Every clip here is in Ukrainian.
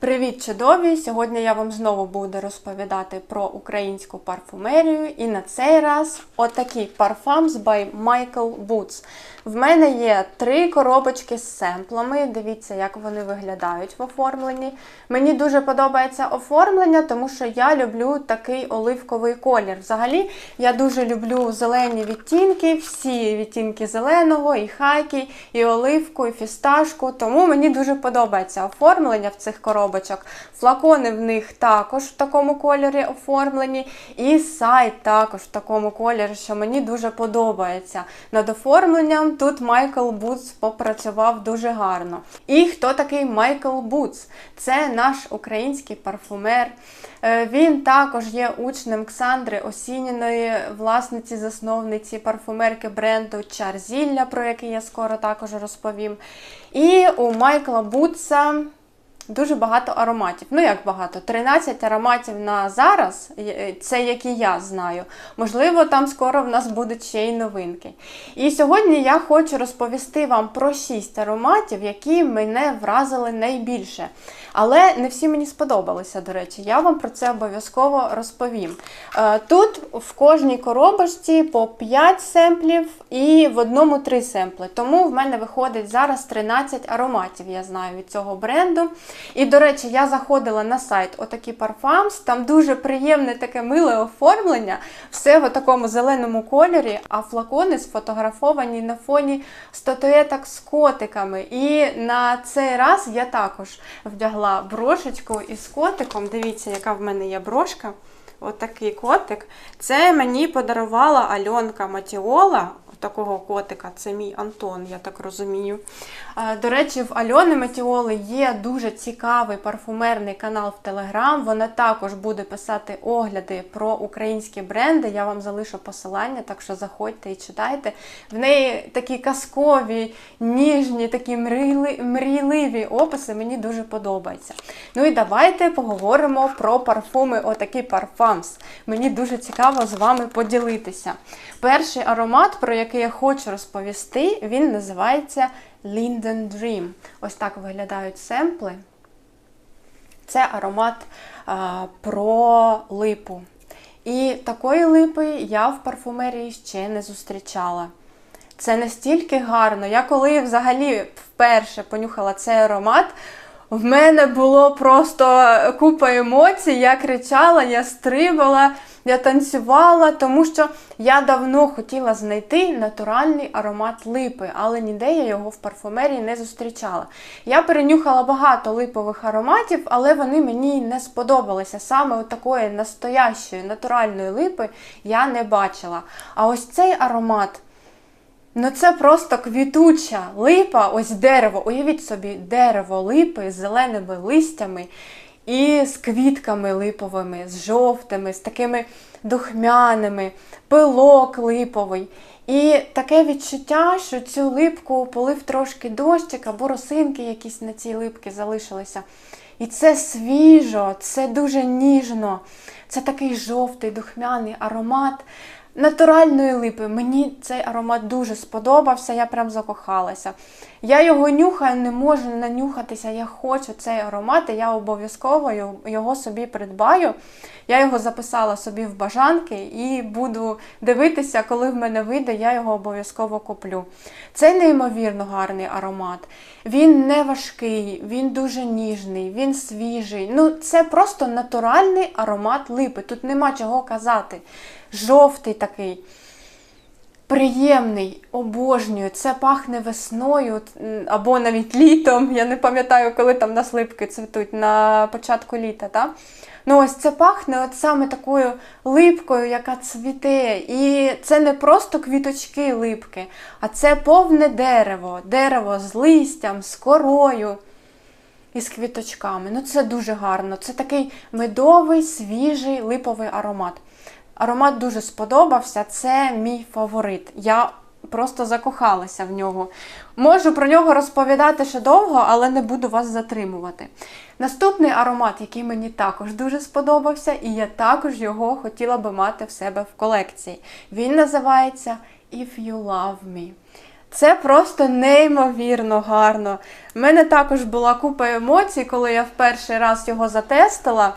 Привіт, чудові! Сьогодні я вам знову буду розповідати про українську парфумерію. І на цей раз отакий парфумс by Michael Boots. В мене є три коробочки з семплами. Дивіться, як вони виглядають в оформленні. Мені дуже подобається оформлення, тому що я люблю такий оливковий колір. Взагалі, я дуже люблю зелені відтінки, всі відтінки зеленого, і хайки, і оливку, і фісташку. Тому мені дуже подобається оформлення в цих коробочок. Флакони в них також в такому кольорі оформлені. І сайт також в такому кольорі, що мені дуже подобається. Над оформленням тут Майкл Бутс попрацював дуже гарно. І хто такий Майкл Бутс? Це наш український парфумер. Е, Він також є учнем Ксандри Осініної, власниці, засновниці парфумерки бренду Чарзілля, про який я скоро також розповім. І у Майкла Бутса дуже багато ароматів. Ну, як багато? 13 ароматів на зараз, е, це які я знаю. Можливо, там скоро в нас будуть ще й новинки. І сьогодні я хочу розповісти вам про 6 ароматів, які мене вразили найбільше. Але не всі мені сподобалися, до речі, я вам про це обов'язково розповім. Е, Тут в кожній коробочці по 5 семплів і в одному 3 семпли. Тому в мене виходить зараз 13 ароматів, я знаю від цього бренду. І, до речі, я заходила на сайт Отакі Парфамс, там дуже приємне таке миле оформлення, все в такому зеленому кольорі, а флакони сфотографовані на фоні статуеток з котиками. І на цей раз я також вдягла брошечку із котиком. Дивіться, яка в мене є брошка. Отакий котик. Це мені подарувала Альонка Матіола. Такого котика, це мій Антон, я так розумію. Е, До речі, в Альони Метіоли є дуже цікавий парфумерний канал в Телеграм. Вона також буде писати огляди про українські бренди. Я вам залишу посилання, так що заходьте і читайте. В неї такі казкові, ніжні, такі мрійливі описи. Мені дуже подобається. Ну і давайте поговоримо про парфуми. Отакий парфамс. Мені дуже цікаво з вами поділитися. Перший аромат, про який я хочу розповісти, він називається Linden Dream. Ось так виглядають семпли. Це аромат а, про липу. І такої липи я в парфумерії ще не зустрічала. Це настільки гарно. Я коли взагалі вперше понюхала цей аромат, в мене було просто купа емоцій. Я кричала, я стрибала, я танцювала, тому що я давно хотіла знайти натуральний аромат липи, але ніде я його в парфумерії не зустрічала. Я перенюхала багато липових ароматів, але вони мені не сподобалися. Саме от такої настоящої натуральної липи я не бачила. А ось цей аромат. Ну це просто квітуча липа, ось дерево. Уявіть собі, дерево липи з зеленими листями і з квітками липовими, з жовтими, з такими духмяними, пилок липовий. І таке відчуття, що цю липку полив трошки дощик або росинки якісь на цій липці залишилися. І це свіжо, це дуже ніжно, це такий жовтий духмяний аромат натуральної липи. Мені цей аромат дуже сподобався, я прям закохалася. Я його нюхаю, не можу нанюхатися, я хочу цей аромат, і я обов'язково його- собі придбаю. Я його записала собі в бажанки і буду дивитися, коли в мене вийде, я його обов'язково куплю. Це неймовірно гарний аромат. Він не важкий, він дуже ніжний, він свіжий. Ну, це просто натуральний аромат липи. Тут нема чого казати. Жовтий такий. Приємний, обожнюю. Це пахне весною або навіть літом. Я не пам'ятаю, коли там на слипки цвітуть на початку літа. Та? Ну, ось це пахне от саме такою липкою, яка цвіте. І це не просто квіточки липки, а це повне дерево. Дерево з листям, з корою і з квіточками. Ну, це дуже гарно. Це такий медовий, свіжий липовий аромат. Аромат дуже сподобався, це мій фаворит. Я просто закохалася в нього. Можу про нього розповідати ще довго, але не буду вас затримувати. Наступний аромат, який мені також дуже сподобався, і я також його хотіла би мати в себе в колекції. Він називається If You Love Me. Це просто неймовірно гарно. У мене також була купа емоцій, коли я в перший раз його затестила.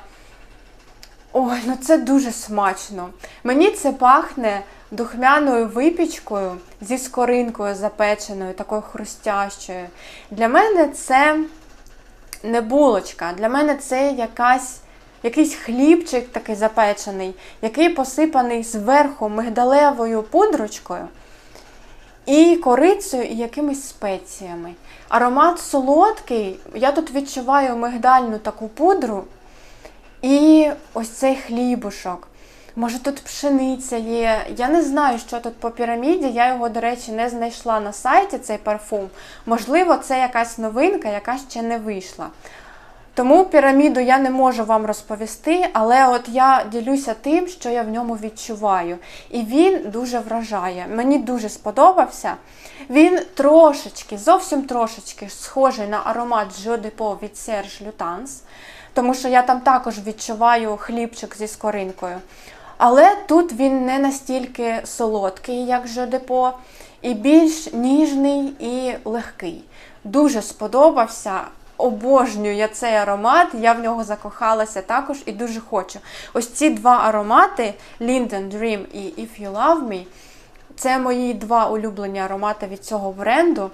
Ой, ну це дуже смачно. Мені це пахне духмяною випічкою зі скоринкою запеченою, такою хрустящою. Для мене це не булочка, для мене це якась, якийсь хлібчик такий запечений, який посипаний зверху мигдалевою пудрочкою і корицею, і якимись спеціями. Аромат солодкий, я тут відчуваю мигдальну таку пудру. І ось цей хлібушок. Може тут пшениця є. Я не знаю, що тут по піраміді. Я його, до речі, не знайшла на сайті цей парфум. Можливо, це якась новинка, яка ще не вийшла. Тому піраміду я не можу вам розповісти, але от я ділюся тим, що я в ньому відчуваю. І він дуже вражає. Мені дуже сподобався. Він трошечки, зовсім трошечки схожий на аромат Pau від Serge Lutens, тому що я там також відчуваю хлібчик зі скоринкою. Але тут він не настільки солодкий, як de і більш ніжний і легкий. Дуже сподобався. Обожнюю я цей аромат, я в нього закохалася також і дуже хочу. Ось ці два аромати Linden Dream і If You Love Me це мої два улюблені аромати від цього бренду.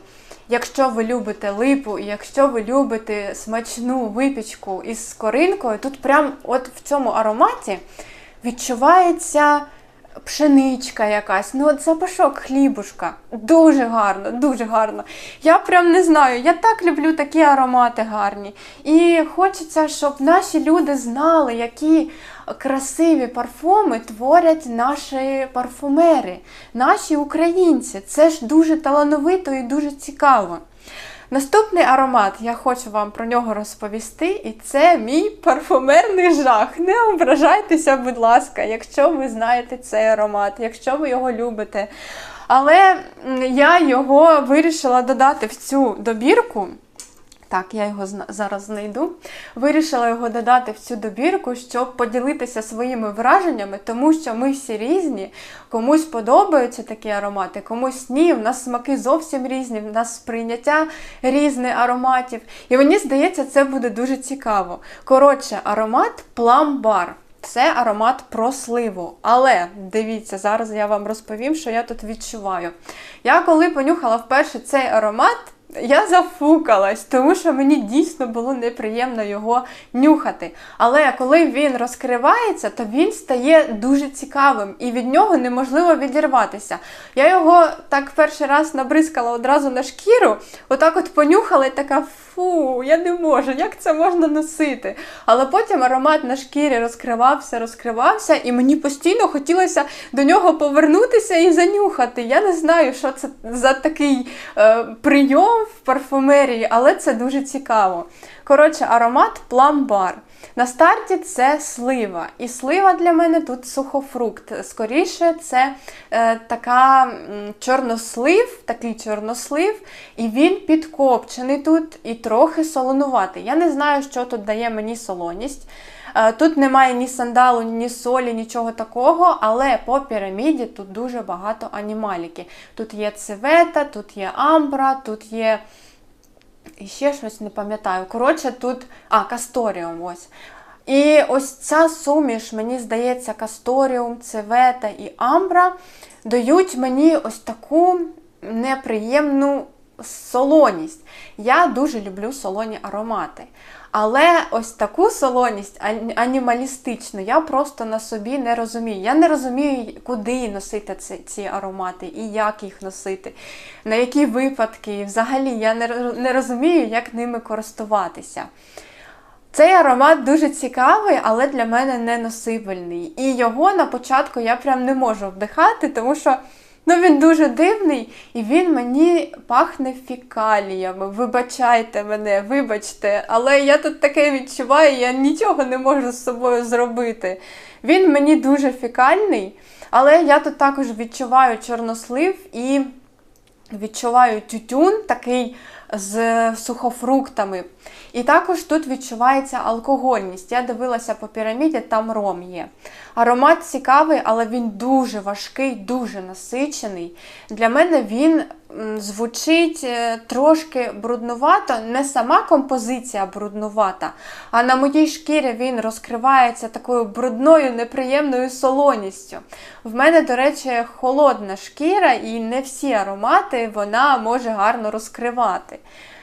Якщо ви любите липу, і якщо ви любите смачну випічку із скоринкою, тут прям от в цьому ароматі відчувається пшеничка якась, ну от запашок хлібушка. Дуже гарно, дуже гарно. Я прям не знаю, я так люблю такі аромати гарні. І хочеться, щоб наші люди знали, які красиві парфуми творять наші парфумери, наші українці. Це ж дуже талановито і дуже цікаво. Наступний аромат, я хочу вам про нього розповісти, і це мій парфумерний жах. Не ображайтеся, будь ласка, якщо ви знаєте цей аромат, якщо ви його любите. Але я його вирішила додати в цю добірку. Так, я його зараз знайду. Вирішила його додати в цю добірку, щоб поділитися своїми враженнями, тому що ми всі різні, комусь подобаються такі аромати, комусь ні. У нас смаки зовсім різні, в нас сприйняття різних ароматів. І мені здається, це буде дуже цікаво. Коротше, аромат пламбар. Це аромат про сливу. Але дивіться, зараз я вам розповім, що я тут відчуваю. Я коли понюхала вперше цей аромат. Я зафукалась, тому що мені дійсно було неприємно його нюхати. Але коли він розкривається, то він стає дуже цікавим і від нього неможливо відірватися. Я його так перший раз набризкала одразу на шкіру, отак от понюхала і така фу, я не можу, як це можна носити? Але потім аромат на шкірі розкривався, розкривався, і мені постійно хотілося до нього повернутися і занюхати. Я не знаю, що це за такий е, прийом в парфумерії, але це дуже цікаво. Коротше, аромат пламбар. На старті це слива. І слива для мене тут сухофрукт. Скоріше, це е, така чорнослив, такий чорнослив, і він підкопчений тут і трохи солонуватий. Я не знаю, що тут дає мені солоність. Е, тут немає ні сандалу, ні солі, нічого такого, але по піраміді тут дуже багато анімаліки. Тут є цивета, тут є амбра, тут є. І ще щось не пам'ятаю. Коротше, тут. А, касторіум ось. І ось ця суміш, мені здається, касторіум, цевета і амбра дають мені ось таку неприємну солоність. Я дуже люблю солоні аромати. Але ось таку солоність анімалістичну я просто на собі не розумію. Я не розумію, куди носити ці, ці аромати і як їх носити, на які випадки. Взагалі я не, не розумію, як ними користуватися. Цей аромат дуже цікавий, але для мене не носибельний. І його на початку я прям не можу вдихати, тому що. Ну, він дуже дивний, і він мені пахне фікаліями. Вибачайте мене, вибачте, але я тут таке відчуваю, я нічого не можу з собою зробити. Він мені дуже фікальний, але я тут також відчуваю чорнослив і відчуваю тютюн такий з сухофруктами. І також тут відчувається алкогольність. Я дивилася по піраміді, там ром є. Аромат цікавий, але він дуже важкий, дуже насичений. Для мене він звучить е, трошки бруднувато, не сама композиція бруднувата, а на моїй шкірі він розкривається такою брудною, неприємною солоністю. В мене, до речі, холодна шкіра, і не всі аромати вона може гарно розкривати.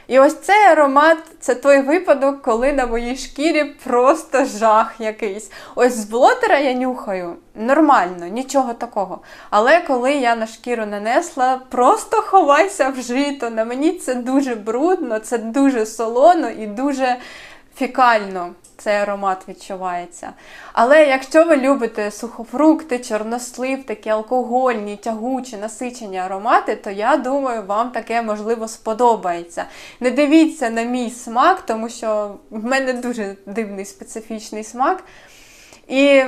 І ось цей аромат це той випадок, коли на моїй шкірі просто жах якийсь. Ось з блотера я нюхаю нормально, нічого такого. Але коли я на шкіру нанесла, просто ховайся в жито. На мені це дуже брудно, це дуже солоно і дуже фікально. Цей аромат відчувається. Але якщо ви любите сухофрукти, чорнослив, такі алкогольні, тягучі, насичені аромати, то я думаю, вам таке можливо сподобається. Не дивіться на мій смак, тому що в мене дуже дивний специфічний смак. І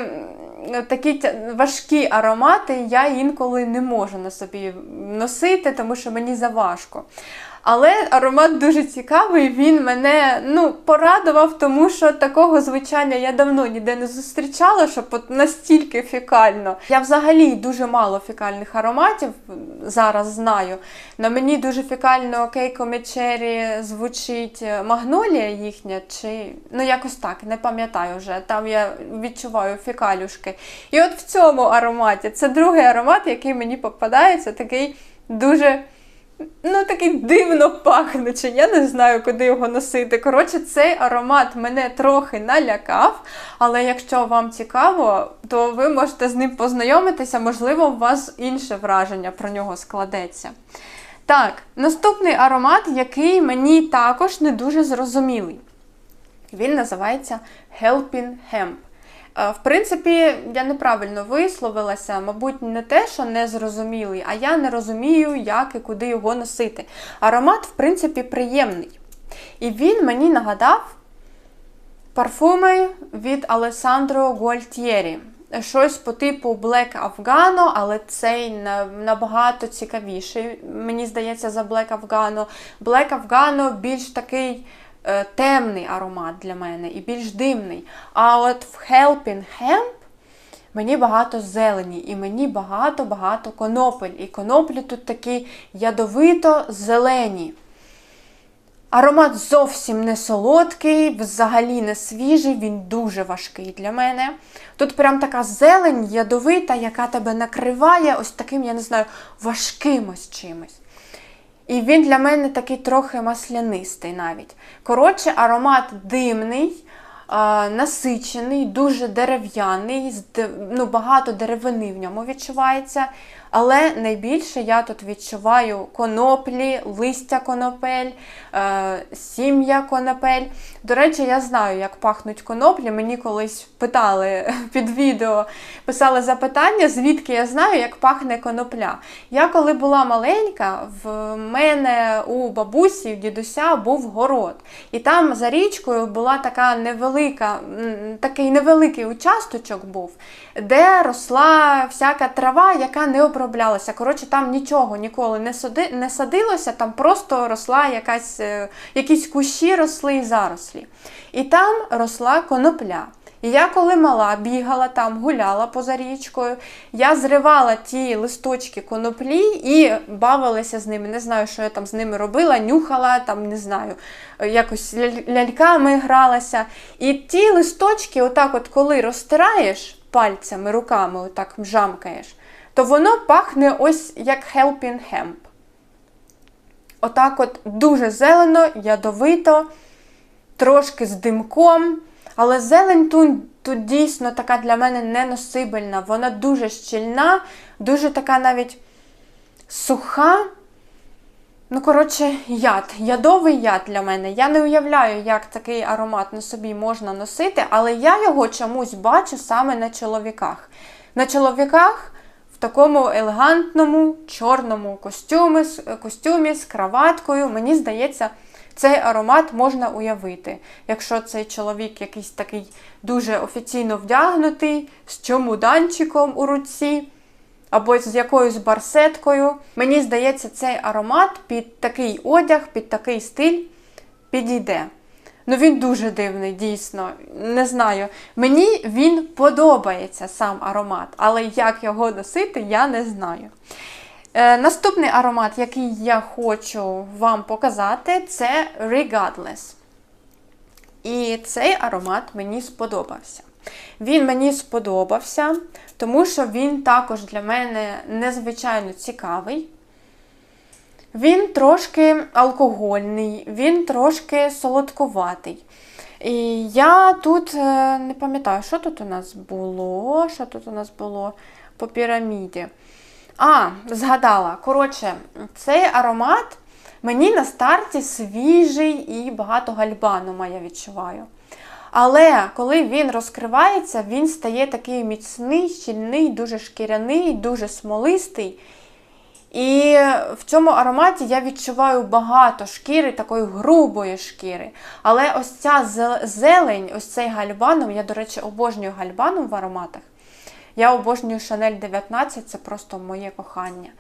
такі важкі аромати я інколи не можу на собі носити, тому що мені заважко. Але аромат дуже цікавий, він мене ну, порадував, тому що такого звучання я давно ніде не зустрічала, щоб от настільки фікально. Я взагалі дуже мало фікальних ароматів зараз знаю. На мені дуже фікально Кейко Мечері звучить е, магнолія їхня, чи ну якось так, не пам'ятаю вже. Там я відчуваю фікалюшки. І от в цьому ароматі це другий аромат, який мені попадається, такий дуже. Ну, такий дивно пахнучий, я не знаю, куди його носити. Коротше, цей аромат мене трохи налякав, але якщо вам цікаво, то ви можете з ним познайомитися, можливо, у вас інше враження про нього складеться. Так, наступний аромат, який мені також не дуже зрозумілий. Він називається Helping Hemp. В принципі, я неправильно висловилася, мабуть, не те, що не зрозумілий, а я не розумію, як і куди його носити. Аромат, в принципі, приємний. І він мені нагадав парфуми від Алесандро Гуальтєрі. Щось по типу Black Afghano, але цей набагато цікавіший, мені здається, за Black Afghano. Black Afghano більш такий темний аромат для мене і більш димний. А от в Helping Hemp мені багато зелені, і мені багато-багато конопель. І коноплі тут такі ядовито зелені. Аромат зовсім не солодкий, взагалі не свіжий, він дуже важкий для мене. Тут прям така зелень ядовита, яка тебе накриває ось таким, я не знаю, важким ось чимось. І він для мене такий трохи маслянистий навіть. Коротше, аромат димний, насичений, дуже дерев'яний, ну, багато деревини в ньому відчувається. Але найбільше я тут відчуваю коноплі, листя конопель, е, сім'я конопель. До речі, я знаю, як пахнуть коноплі. Мені колись питали під відео, писали запитання, звідки я знаю, як пахне конопля. Я коли була маленька, в мене у бабусі, у дідуся був город. І там за річкою була така невелика, такий невеликий участочок був, де росла всяка трава, яка не оброблялася. Коротше, там нічого ніколи не, сади, не садилося, там просто росла якась, е, якісь кущі росли і зарослі. І там росла конопля. І я коли мала, бігала там, гуляла поза річкою, я зривала ті листочки коноплі і бавилася з ними. Не знаю, що я там з ними робила, нюхала, там, не знаю, якось ляльками гралася. І ті листочки, отак, от коли розтираєш пальцями, руками, отак мжамкаєш, то воно пахне ось як helping hemp. Отак от дуже зелено, ядовито, трошки з димком. Але зелень тут, тут дійсно така для мене неносибельна. Вона дуже щільна, дуже така навіть суха. Ну, коротше, яд, ядовий яд для мене. Я не уявляю, як такий аромат на собі можна носити, але я його чомусь бачу саме на чоловіках. На чоловіках в такому елегантному чорному костюмі, костюмі з краваткою. Мені здається, цей аромат можна уявити. Якщо цей чоловік якийсь такий дуже офіційно вдягнутий, з чомуданчиком у руці або з якоюсь барсеткою. Мені здається, цей аромат під такий одяг, під такий стиль підійде. Ну він дуже дивний, дійсно. Не знаю. Мені він подобається сам аромат, але як його носити, я не знаю. Е, наступний аромат, який я хочу вам показати, це Regardless. І цей аромат мені сподобався. Він мені сподобався, тому що він також для мене незвичайно цікавий. Він трошки алкогольний, він трошки солодкуватий. І я тут е, не пам'ятаю, що тут у нас було. Що тут у нас було по піраміді? А, згадала. Коротше, цей аромат мені на старті свіжий і багато гальбану я відчуваю. Але коли він розкривається, він стає такий міцний, щільний, дуже шкіряний, дуже смолистий. І в цьому ароматі я відчуваю багато шкіри, такої грубої шкіри. Але ось ця зелень, ось цей гальбаном, я, до речі, обожнюю гальбаном в ароматах. Я обожнюю Chanel 19, це просто моє кохання.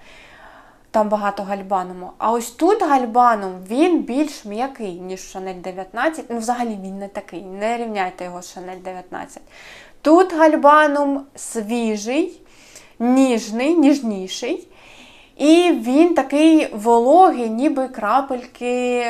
Там багато гальбаному. А ось тут гальбаном він більш м'який, ніж Шанель 19. Ну, взагалі він не такий. Не рівняйте його з Шанель 19. Тут гальбаном свіжий, ніжний, ніжніший. І він такий вологий, ніби крапельки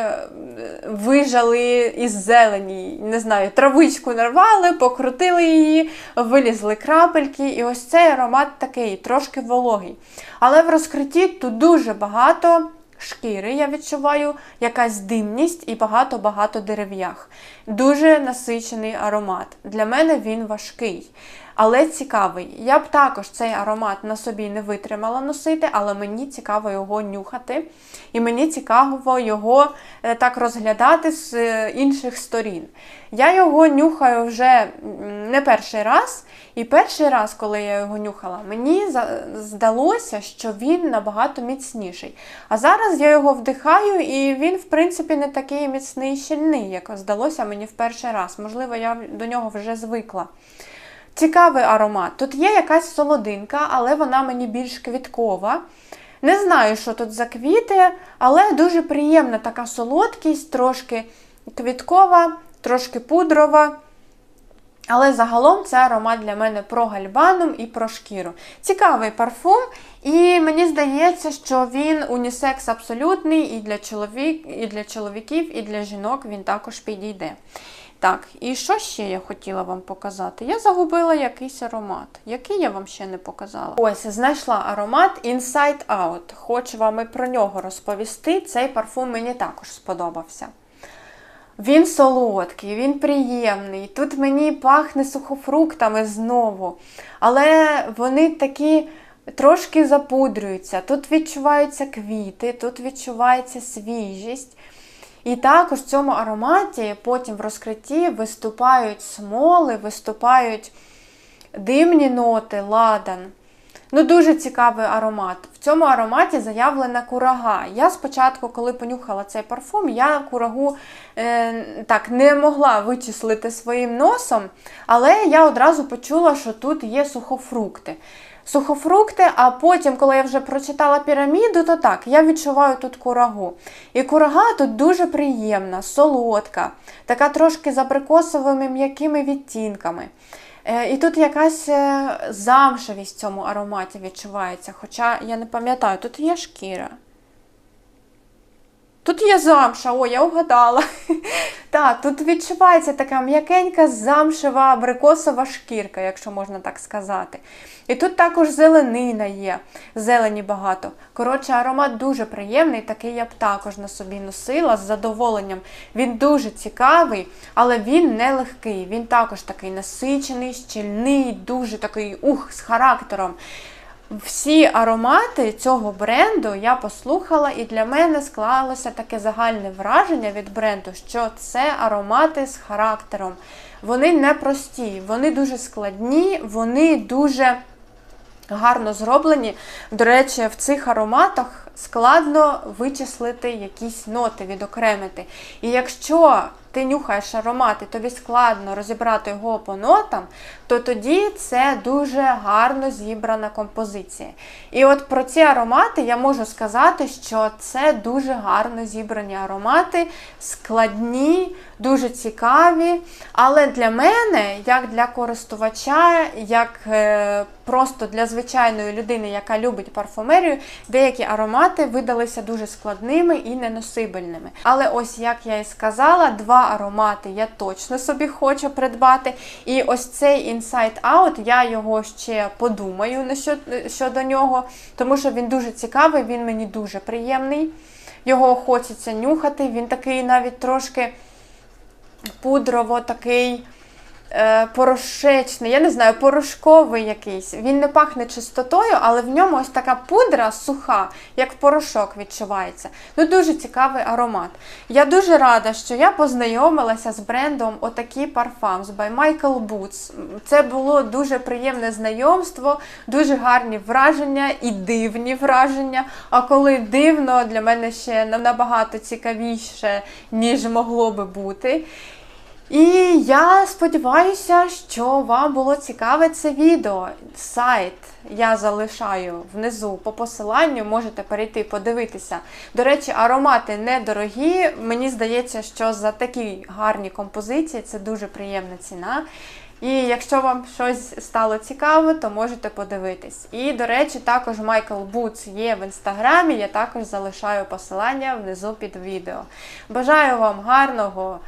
вижали із зелені. Не знаю, травичку нарвали, покрутили її, вилізли крапельки. І ось цей аромат такий, трошки вологий. Але в розкритті тут дуже багато шкіри, я відчуваю, якась димність і багато-багато дерев'ях. Дуже насичений аромат. Для мене він важкий але цікавий. Я б також цей аромат на собі не витримала носити, але мені цікаво його нюхати. І мені цікаво його е, так розглядати з е, інших сторін. Я його нюхаю вже не перший раз. І перший раз, коли я його нюхала, мені здалося, що він набагато міцніший. А зараз я його вдихаю, і він, в принципі, не такий міцний і щільний, як здалося мені в перший раз. Можливо, я до нього вже звикла. Цікавий аромат. Тут є якась солодинка, але вона мені більш квіткова. Не знаю, що тут за квіти, але дуже приємна така солодкість, трошки квіткова, трошки пудрова. Але загалом це аромат для мене про гальбаном і про шкіру. Цікавий парфум, і мені здається, що він унісекс абсолютний і для, чоловік, і для чоловіків, і для жінок він також підійде. Так, і що ще я хотіла вам показати? Я загубила якийсь аромат. Який я вам ще не показала? Ось, знайшла аромат Inside Out. Хочу вам і про нього розповісти. Цей парфум мені також сподобався. Він солодкий, він приємний. Тут мені пахне сухофруктами знову. Але вони такі трошки запудрюються. Тут відчуваються квіти, тут відчувається свіжість. І також в цьому ароматі потім в розкритті виступають смоли, виступають димні ноти, ладан. Ну, Дуже цікавий аромат. В цьому ароматі заявлена курага. Я спочатку, коли понюхала цей парфум, я курагу е, так не могла вичислити своїм носом, але я одразу почула, що тут є сухофрукти сухофрукти, а потім, коли я вже прочитала піраміду, то так, я відчуваю тут курагу. І курага тут дуже приємна, солодка, така трошки з абрикосовими м'якими відтінками. Е, і тут якась е, замшевість в цьому ароматі відчувається. Хоча я не пам'ятаю, тут є шкіра. Тут є замша, о, я угадала. Так, тут відчувається така м'якенька замшева абрикосова шкірка, якщо можна так сказати. І тут також зеленина є, зелені багато. Коротше, аромат дуже приємний, такий я б також на собі носила з задоволенням. Він дуже цікавий, але він не легкий. Він також такий насичений, щільний, дуже такий ух, з характером. Всі аромати цього бренду я послухала, і для мене склалося таке загальне враження від бренду, що це аромати з характером. Вони не прості, вони дуже складні, вони дуже гарно зроблені. До речі, в цих ароматах складно вичислити якісь ноти, відокремити. І якщо ти нюхаєш аромат і тобі складно розібрати його по нотам, то тоді це дуже гарно зібрана композиція. І от про ці аромати я можу сказати, що це дуже гарно зібрані аромати, складні, дуже цікаві. Але для мене, як для користувача, як е, просто для звичайної людини, яка любить парфумерію, деякі аромати видалися дуже складними і неносибельними. Але ось як я і сказала, два аромати я точно собі хочу придбати. І ось цей Inside Out, я його ще подумаю щодо нього, тому що він дуже цікавий, він мені дуже приємний. Його хочеться нюхати, він такий навіть трошки пудрово такий порошечний, я не знаю, порошковий якийсь. Він не пахне чистотою, але в ньому ось така пудра суха, як порошок відчувається. Ну, дуже цікавий аромат. Я дуже рада, що я познайомилася з брендом Отакі Parfums by Michael Boots. Це було дуже приємне знайомство, дуже гарні враження і дивні враження. А коли дивно, для мене ще набагато цікавіше, ніж могло би бути. І я сподіваюся, що вам було цікаве це відео. Сайт я залишаю внизу по посиланню, можете перейти подивитися. До речі, аромати недорогі. Мені здається, що за такі гарні композиції це дуже приємна ціна. І якщо вам щось стало цікаво, то можете подивитись. І, до речі, також Майкл Бутс є в інстаграмі, я також залишаю посилання внизу під відео. Бажаю вам гарного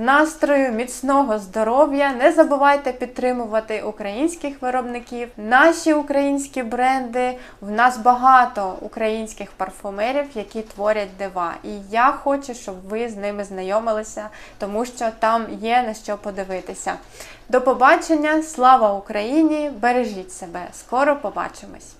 настрою, міцного здоров'я. Не забувайте підтримувати українських виробників, наші українські бренди. В нас багато українських парфумерів, які творять дива. І я хочу, щоб ви з ними знайомилися, тому що там є на що подивитися. До побачення, слава Україні! Бережіть себе! Скоро побачимось!